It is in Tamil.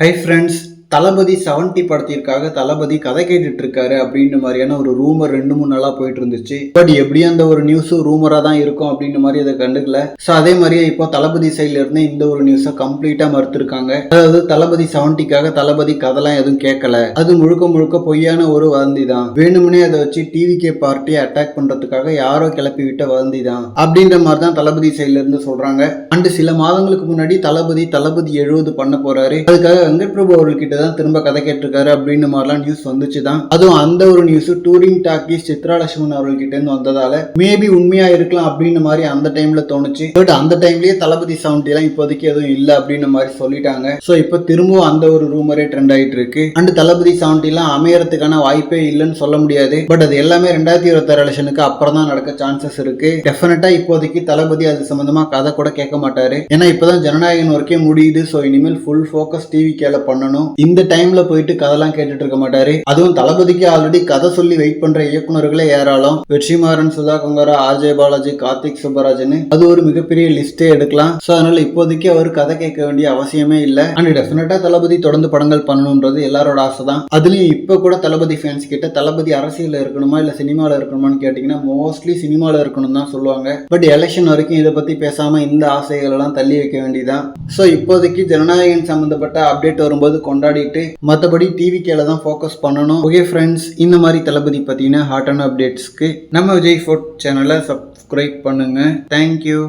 ஹை ஃப்ரெண்ட்ஸ் தளபதி செவன்டி படத்திற்காக தளபதி கதை கேட்டுட்டு இருக்காரு அப்படின்ற மாதிரியான ஒரு ரூமர் ரெண்டு மூணு நாளா போயிட்டு இருந்துச்சு பட் எப்படியும் அந்த ஒரு நியூஸும் ரூமரா தான் இருக்கும் அப்படின்ற மாதிரி அதை கண்டுக்கல. ஸோ அதே மாதிரியே இப்போ தளபதி சைட்ல இருந்து இந்த ஒரு நியூஸை கம்ப்ளீட்டா மறுத்திருக்காங்க. அதாவது தளபதி செவன்டிக்காக தளபதி கதைலாம் எதுவும் கேட்கல அது முழுக்க முழுக்க பொய்யான ஒரு வதந்தி தான். வேணும்னே அதை வச்சு டிவிகே பார்ட்டியை அட்டாக் பண்றதுக்காக யாரோ கிளப்பி விட்ட வதந்தி தான். அப்படின்ற மாதிரி தான் தளபதி சைட்ல இருந்து சொல்றாங்க. அண்டு சில மாதங்களுக்கு முன்னாடி தளபதி தளபதி எழுபது பண்ண போறாரு. அதுக்காக வெங்கட் பிரபு அவர்கிட்ட தான் திரும்ப கதை கேட்டிருக்காரு அப்படின்னு மாதிரிலாம் நியூஸ் வந்துச்சு தான் அதுவும் அந்த ஒரு news touring talkies Chitra Lakshmanan அவர்கள்கிட்ட இருந்து வந்ததால மேபி உண்மையா இருக்கலாம் அப்படின்னு மாதிரி அந்த டைம்ல தோணுச்சு. பட் அந்த டைம்லயே தளபதி செவன்டி எல்லாம் இப்போதைக்கு எதுவும் இல்ல அப்படின்னு மாதிரி சொல்லிட்டாங்க. சோ இப்போ திரும்பவும் அந்த ஒரு ரூமரே ட்ரெண்ட் ஆயிட்டு இருக்கு அண்ட் தளபதி செவன்டி எல்லாம் அமையறதுக்கான வாய்ப்பே இல்லைன்னு சொல்ல முடியாது. பட் அது எல்லாமே ரெண்டாயிரத்தி இருபத்தாறு எலெக்ஷனுக்கு அப்புறம் தான் நடக்க சான்சஸ் இருக்கு. டெஃபினட்டா இப்போதைக்கு தளபதி அது சம்பந்தமா கதை கூட கேட்க மாட்டாரு. ஏன்னா இப்பதான் ஜனநாயகன் ஒர்க்கே முடியுது. ஸோ இனிமேல் ஃபுல் ஃபோக்கஸ் டிவி கேல பண்ணணும். இந்த டைம்ல போயிட்டு கதைலாம் கேட்டுட்டு இருக்க மாட்டாரு. அதுவும் தளபதிக்கு ஆல்ரெடி கதை சொல்லி வெயிட் பண்ற இயக்குனர்களே ஏராளம். வெற்றிமாறன் சுதா கொங்கரா ஆஜய் பாலாஜி கார்த்திக் சுப்பராஜன் அது ஒரு மிகப்பெரிய லிஸ்டே எடுக்கலாம். ஸோ அதனால இப்போதைக்கு அவர் கதை கேட்க வேண்டிய அவசியமே இல்லை. அண்ட் டெஃபினட்டா தளபதி தொடர்ந்து படங்கள் பண்ணணுன்றது எல்லாரோட ஆசை தான் அதுலயும் இப்ப கூட தளபதி ஃபேன்ஸ் கிட்ட தளபதி அரசியல் இருக்கணுமா இல்ல சினிமால இருக்கணுமான்னு கேட்டீங்கன்னா மோஸ்ட்லி சினிமால இருக்கணும் தான் சொல்லுவாங்க. பட் எலெக்ஷன் வரைக்கும் இதை பத்தி பேசாம இந்த ஆசைகள் எல்லாம் தள்ளி வைக்க வேண்டியதான் ஸோ இப்போதைக்கு ஜனநாயகம் சம்பந்தப்பட்ட அப்டேட் வரும்போது கொண்டாடி கொண்டாடிட்டு மற்றபடி டிவி கேல தான் ஃபோக்கஸ் பண்ணணும். ஓகே ஃப்ரெண்ட்ஸ் இந்த மாதிரி தளபதி பார்த்தீங்கன்னா ஹாட்டான அப்டேட்ஸ்க்கு நம்ம விஜய் ஃபோர்ட் சேனலை சப்ஸ்கிரைப் பண்ணுங்க. Thank you